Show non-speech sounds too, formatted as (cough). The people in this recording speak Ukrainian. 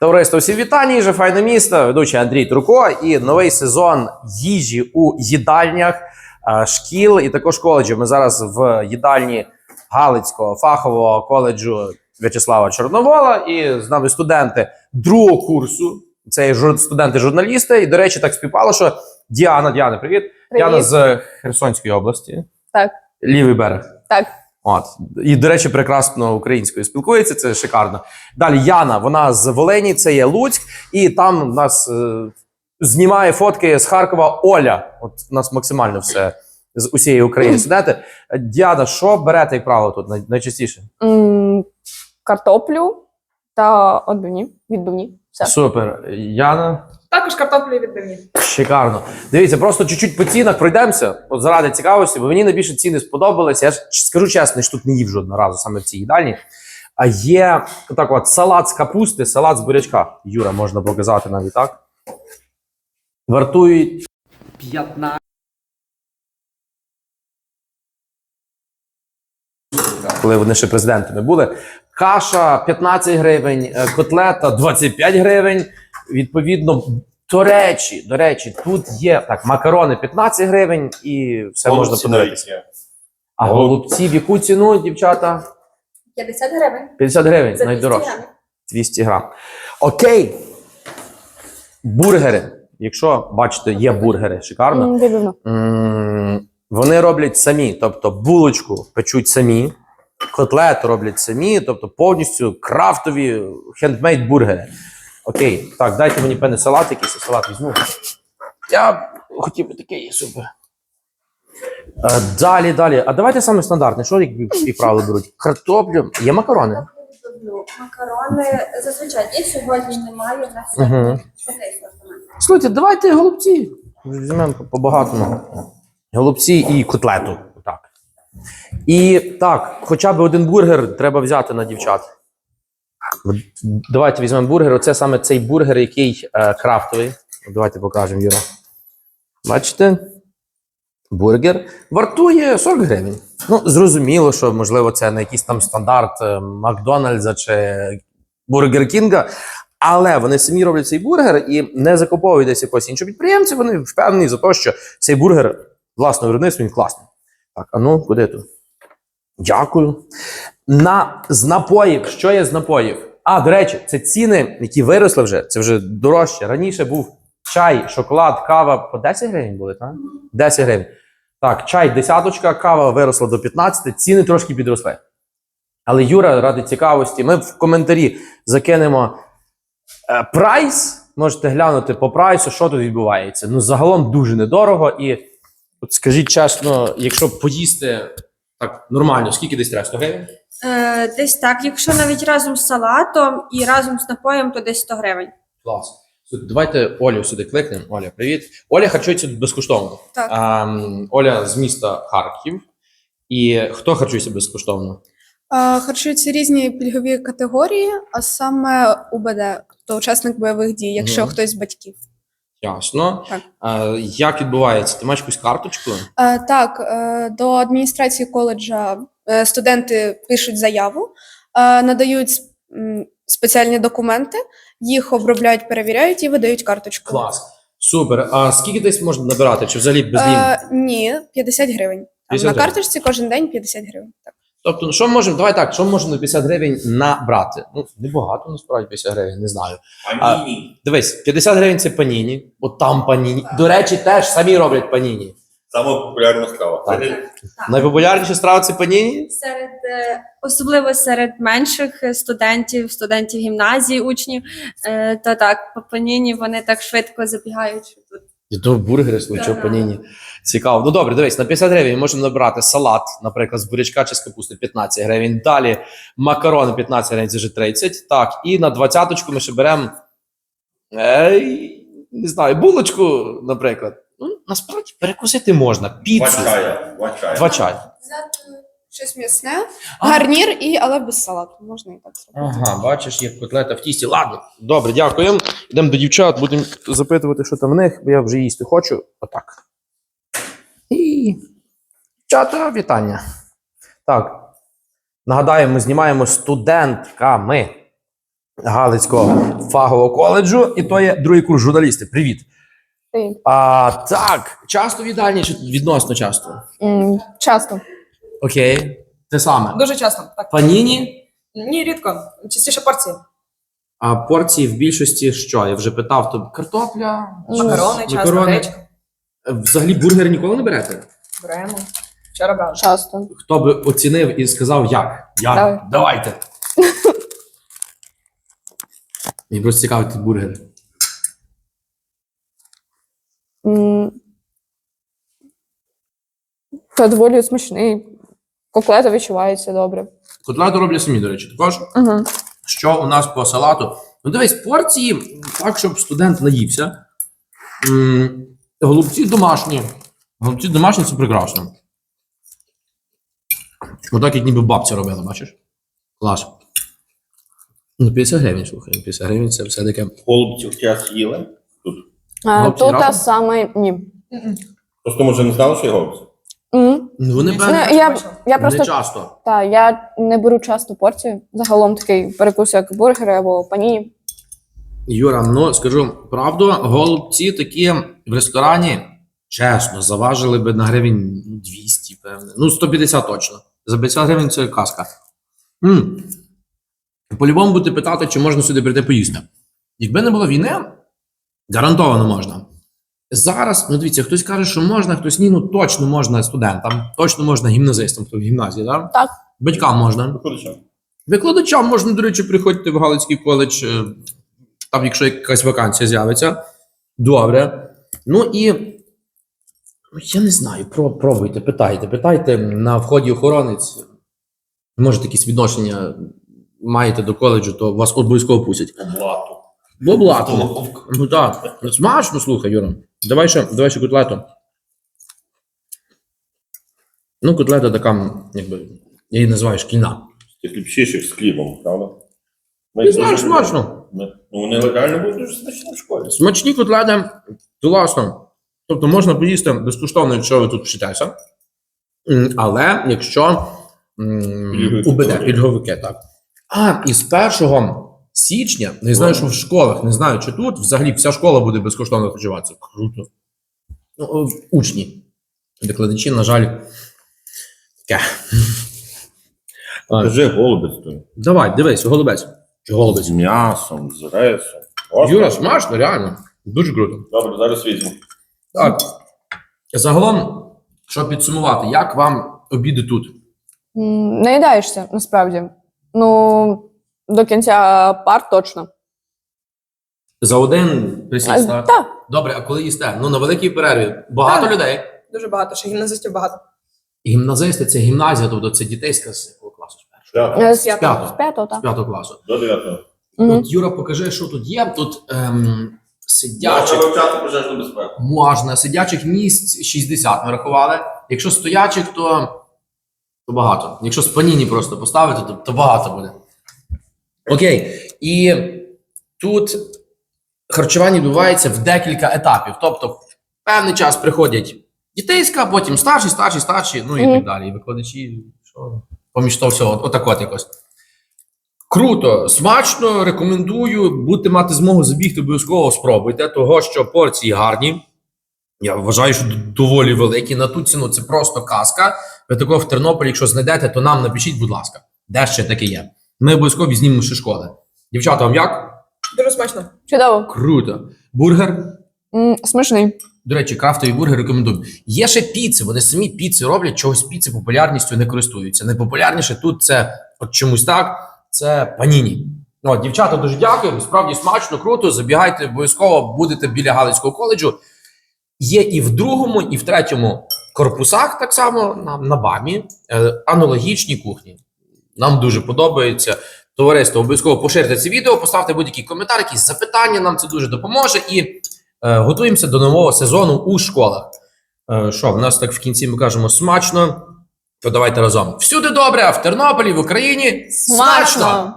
Товариство, всім вітання, їжа файне місто, ведучий Андрій Турко і новий сезон їжі у їдальнях е, шкіл і також коледжів. Ми зараз в їдальні Галицького фахового коледжу В'ячеслава Чорновола. І з нами студенти другого курсу. Це студенти-журналісти. І, до речі, так співпало, що Діана, Діана, привіт. Діана з Херсонської області. Так. Лівий берег. Так. От. І, до речі, прекрасно українською спілкується, це шикарно. Далі Яна, вона з Волині, це є Луцьк, і там нас е, знімає фотки з Харкова Оля. От у нас максимально все з усієї України сидите. Діана, що берете, як правило, тут най- найчастіше? Картоплю та отбивні, відбивні. Все. Супер. Яна, Також картоплю відбивні. шикарно. Дивіться, просто чуть-чуть по цінах пройдемося, от заради цікавості, бо мені найбільше ціни сподобалися. Я ж скажу чесно, ж тут не їв жодного разу саме в цій їдальні. А є так от салат з капусти, салат з бурячка. Юра, можна показати навіть так. Вартують 15. Коли вони ще президентами були. Каша 15 гривень, е, котлета 25 гривень. Відповідно, до речі, до речі, тут є так, макарони 15 гривень і все можна Голубці подивитися. навіть є. А Голуб- голубці в яку ціну, дівчата? 50 гривень. 50 гривень, За 200 найдорожче. грамів. 200 грам. Окей. Бургери. Якщо бачите, є бургери, шикарно. М, Вони роблять самі, тобто булочку печуть самі, котлету роблять самі, тобто повністю крафтові хендмейд бургери. Окей, так, дайте мені певний салат якийсь, салат візьму. Я б хотів би такий супер. Е, Далі, далі. А давайте саме стандартне. Що як, як правило беруть? Картоплю. Є макарони. Макарони зазвичай є, сьогодні немає на сьогодні. Окей, сортимент. Слухайте, давайте голубці. Візьмемо по-багатому. Голубці і котлету. І так, хоча б один бургер треба взяти на дівчат. Давайте візьмемо бургер. Оце саме цей бургер, який е, крафтовий. Давайте покажемо Юра. Бачите? Бургер вартує 40 гривень. Ну, зрозуміло, що можливо це не якийсь там стандарт е, Макдональдса чи Бургер Кінга. Але вони самі роблять цей бургер і не закуповують десь якогось іншого підприємця. Вони впевнені за те, що цей бургер власного виробництва він класний. Так, а ну, куди тут? Дякую. На, з напоїв. Що є з напоїв? А, до речі, це ціни, які виросли вже. Це вже дорожче. Раніше був чай, шоколад, кава по 10 гривень були, так? 10 гривень. Так, чай десяточка, кава виросла до 15, ціни трошки підросли. Але Юра, ради цікавості, ми в коментарі закинемо е, прайс. Можете глянути по прайсу, що тут відбувається. Ну, загалом дуже недорого. І от скажіть чесно, якщо поїсти так нормально, скільки десь треба? 100 гривень? Е, десь так. Якщо навіть разом з салатом і разом з напоєм, то десь 100 гривень. Клас. Давайте Олю сюди кликнемо. Оля, привіт. Оля харчується безкоштовно. Так. А, м, Оля з міста Харків. І хто харчується безкоштовно? Е, Харчуються різні пільгові категорії, а саме УБД, тобто учасник бойових дій, якщо Мгм. хтось з батьків. Ясно. Так. А, як відбувається? Ти маєш якусь карточку? Е, Так, е, до адміністрації коледжа е, студенти пишуть заяву, е, надають с- м, спеціальні документи, їх обробляють, перевіряють і видають карточку. Клас. Супер. А скільки десь можна набирати? Чи взагалі без ліміту? Е, Ні, 50 гривень. Там 50 на гривень. карточці кожен день 50 гривень. Так. Тобто, ну, що ми можемо? Давай так, що ми можемо на 50 гривень набрати? Ну, небагато, насправді 50 гривень, не знаю. А. Дивись, 50 гривень це паніні, от там паніні. До речі, теж самі роблять паніні. Саме популярна страва. Так. Це Найпопулярніша страва це паніні? Серед е, особливо серед менших е, студентів, студентів гімназії, учнів, е, то так, по паніні вони так швидко забігають. Що то бургери случав паніні. Цікаво. Ну добре, дивись, на 50 гривень можемо набрати салат, наприклад, з бурячка чи з капусти 15 гривень. Далі макарони 15 гривень, це вже 30. Так, і на 20 ми ще беремо. Е, не знаю, булочку, наприклад. Ну, насправді перекусити можна. Два Піцу. чая. Два чая. Два чай. Щось м'ясне, А. гарнір, і, але без салату. Можна і так зробити. Ага, бачиш, є котлета в тісті. Ладно, добре, дякуємо. Йдемо до дівчат, будемо запитувати, що там в них, бо я вже їсти хочу. Отак. І дівчата, вітання. Так. Нагадаю, ми знімаємо студентками. Галицького фахового коледжу, і то є другий курс журналісти. Привіт. Ти. А, так, часто в їдальні чи відносно часто? М, Часто. Окей. Те саме. Дуже часто. Так. Паніні, Ні, рідко. Частіше порції. а порції в більшості що? Я вже питав, то картопля, Макарони, часто, макарони. гречка. Взагалі бургери ніколи не берете? Беремо. Вчора брали. Часто. Хто би оцінив і сказав, як? Я. Давай. Давайте. (laughs) Мені просто цікавить ті бургери. М, Та доволі смачний. Коклета відчувається добре. Котлету роблять самі, до речі, також. Угу. Що у нас по салату? Ну, дивись, порції так, щоб студент наївся. М, Голубці домашні. Голубці домашні це прекрасно. Отак, як ніби бабця робила, бачиш? Клас. Ну, 50 гривень, слухай, 50 гривень це все-таки. Голубців в час їли. Тут. Голубці Тут та саме ні. Просто може не знали, що є голубці. М. Ну, вони Ну, певне, я, я не часто. та, я не беру часто порції. Загалом такий перекус, як бургери або паніні. Юра, ну скажу правду, голубці такі в ресторані, чесно, заважили би на гривень ну, 200, певне. Ну, 150 точно. За 50 гривень це казка. м По-любому будете питати, чи можна сюди прийти поїсти. Якби не було війни, гарантовано можна. Зараз, ну дивіться, хтось каже, що можна, хтось ні, ну точно можна студентам, точно можна гімназистам, хто в гімназії, так? Так. Батькам можна. Що? Викладачам можна, до речі, приходити в Галицький коледж, е, там, якщо якась вакансія з'явиться. Добре. Ну і ну, я не знаю, про, пробуйте, питайте, питайте на вході охоронець. Може, якісь відношення маєте до коледжу, то вас обов'язково пустять. Облату. В облаку. Ну так. Ну, Смачно, слухай, Юра. Давай ще, давай ще котлету. Ну, котлета така, якби, я її називаю шкільна. Ти хлібчиших з хлібом, правда? Ми Ти знаєш, смачно. Ну, вони реально будуть дуже смачні в школі. Смачні котлети, класно. Тобто можна поїсти безкоштовно, якщо ви тут вчитеся. Але якщо м. УБД, пільговики, так. А, і з 1 січня, не знаю, що в школах, не знаю, чи тут взагалі вся школа буде безкоштовно харчуватися. Круто. Ну, учні. Викладачі, на жаль, таке. Кажи голубець той. Давай, дивись, голубець. Чи голубець? З м'ясом, з рисом. Юра, смачно, реально. Дуже круто. Добре, зараз візьму. Так. Загалом, щоб підсумувати, як вам обіди тут? М, Наїдаєшся, насправді. Ну, до кінця пар точно. За один присіст, так? Так. Добре, а коли їсте? Ну, на великій перерві. Багато Так. людей. Дуже багато, ще гімназистів багато. Гімназисти це гімназія, тобто це дітейська з якого класу? З першого? Е, З З п'ятого. з п'ятого, З так. п'ятого класу. До дев'ятого. Мгм. От, Юра, покажи, що тут є. Тут ем, сидячих Можна вивчати пожежну безпеку. можна, сидячих місць 60 ми рахували. Якщо стоячих, то, то багато. Якщо з паніні просто поставити, то, то багато буде. Окей. І тут харчування відбувається в декілька етапів. Тобто, в певний час приходять дітейська, потім старші, старші, старші, ну і Мгм. так далі. Викладачі, що поміж того всього, отак от якось. Круто, смачно, рекомендую. Будете мати змогу забігти, обов'язково спробуйте, того що порції гарні. Я вважаю, що доволі великі. На ту ціну це просто казка. Ви такого в Тернополі, якщо знайдете, то нам напишіть, будь ласка, де ще таке є. Ми обов'язково знімемо ще школи. Дівчата, вам як? Дуже смачно. Чудово. Круто. Бургер. М, Смачний. До речі, крафтові бургери рекомендую. Є ще піци, вони самі піци роблять, чогось піци популярністю не користуються. Найпопулярніше тут це от чомусь так, це паніні. Ну, От, дівчата, дуже дякую. Справді смачно, круто. Забігайте обов'язково, будете біля Галицького коледжу. Є і в другому, і в третьому корпусах, так само на, на БАМі, е, аналогічні кухні. Нам дуже подобається. Товариство, обов'язково поширте це відео, поставте будь-який коментар, якісь запитання, нам це дуже допоможе. І е, готуємося до нового сезону у школах. Е, що, в нас так в кінці ми кажемо смачно. То давайте разом. Всюди добре, а в Тернополі, в Україні смачно! Смачно.